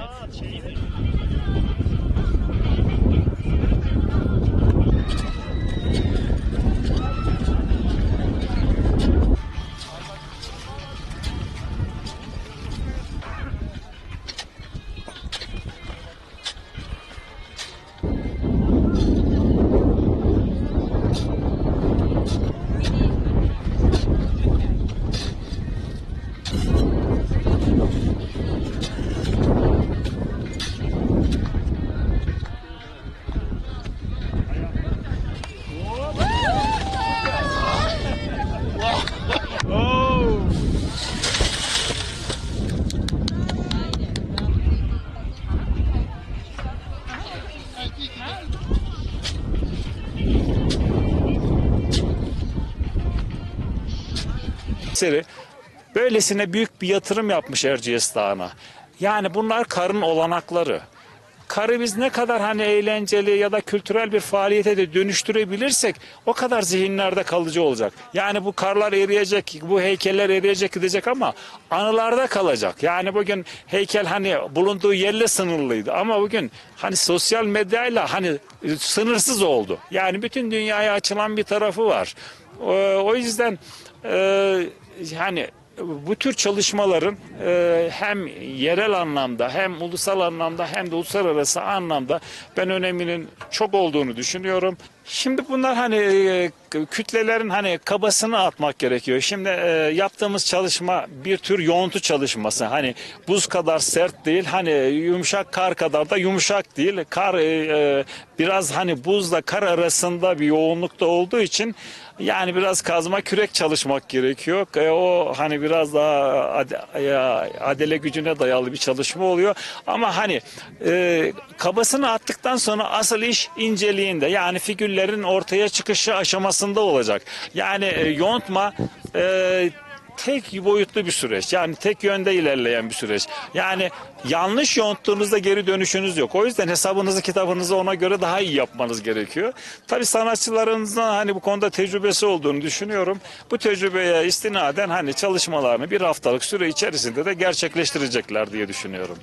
Aa, şeyde. Seri böylesine büyük bir yatırım yapmış Erciyes Dağı'na. Yani bunlar karın olanakları. Karı biz ne kadar hani eğlenceli ya da kültürel bir faaliyete de dönüştürebilirsek o kadar zihinlerde kalıcı olacak. Yani bu karlar eriyecek, bu heykeller eriyecek gidecek ama anılarda kalacak. Yani bugün heykel hani bulunduğu yerle sınırlıydı ama bugün hani sosyal medyayla hani sınırsız oldu. Yani bütün dünyaya açılan bir tarafı var. O, yüzden e, yani bu tür çalışmaların e, hem yerel anlamda hem ulusal anlamda hem de uluslararası anlamda ben öneminin çok olduğunu düşünüyorum. Şimdi bunlar hani e, kütlelerin hani kabasını atmak gerekiyor. Şimdi e, yaptığımız çalışma bir tür yoğuntu çalışması. Hani buz kadar sert değil, hani yumuşak kar kadar da yumuşak değil. Kar e, e, biraz hani buzla kar arasında bir yoğunlukta olduğu için yani biraz kazma kürek çalışmak gerekiyor. E, o hani biraz daha ade- adele gücüne dayalı bir çalışma oluyor. Ama hani e, kabasını attıktan sonra asıl iş inceliğinde yani figürlerin ortaya çıkışı aşamasında olacak. Yani e, yontma e, tek boyutlu bir süreç. Yani tek yönde ilerleyen bir süreç. Yani yanlış yonttuğunuzda geri dönüşünüz yok. O yüzden hesabınızı kitabınızı ona göre daha iyi yapmanız gerekiyor. Tabii sanatçılarınızın hani bu konuda tecrübesi olduğunu düşünüyorum. Bu tecrübeye istinaden hani çalışmalarını bir haftalık süre içerisinde de gerçekleştirecekler diye düşünüyorum.